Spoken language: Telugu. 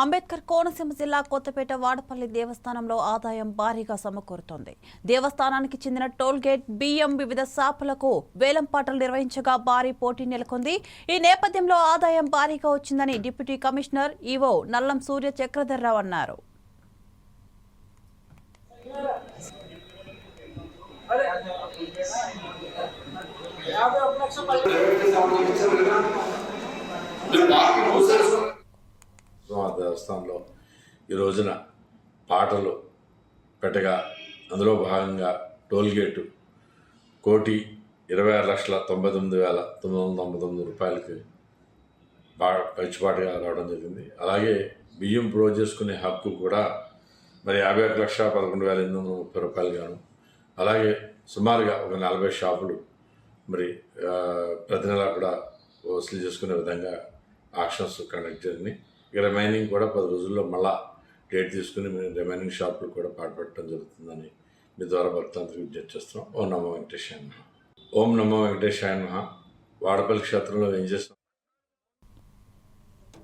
అంబేద్కర్ కోనసీమ జిల్లా కొత్తపేట వాడపల్లి దేవస్థానంలో ఆదాయం భారీగా సమకూరుతోంది. దేవస్థానానికి చెందిన టోల్ గేట్ బియ్యం వివిధ శాపలకు వేలంపాటలు నిర్వహించగా భారీ పోటీ నెలకొంది. ఈ నేపథ్యంలో ఆదాయం భారీగా వచ్చిందని deputy commissioner EO Nallam Surya Chakradharrao అన్నారు సంబంధించిన దేవస్థానంలో ఈ రోజున పాటలు పెట్టగా అందులో భాగంగా టోల్గేటు కోటి ఇరవై ఆరు లక్షల తొంభై తొమ్మిది వేల తొమ్మిది వందల తొంభై తొమ్మిది రూపాయలకి బా పచ్చిపాటుగా రావడం జరిగింది. అలాగే బియ్యం ప్రో చేసుకునే హక్కు కూడా మరి యాభై ఒక లక్ష పదకొండు వేల ఎనిమిది వందల ముప్పై రూపాయలు గాను అలాగే సుమారుగా ఒక నలభై షాపులు మరి ప్రతి నెల కూడా వసూలు చేసుకునే విధంగా ఆక్షన్స్ కండక్ట్ జరిగినాయి. రిమైనింగ్ కూడా పది రోజుల్లో మళ్ళా డేట్ తీసుకుని మేము రిమైనింగ్ షాపులు కూడా పాటుపెట్టడం జరుగుతుందని మీ ద్వారా భక్తులందరికీ విజ్ఞప్తి చేస్తున్నాం. ఓం నమో వెంకటేశాయ ఓం నమో వెంకటేశాయ వాడపల్లి క్షేత్రంలో ఏం చేస్తాం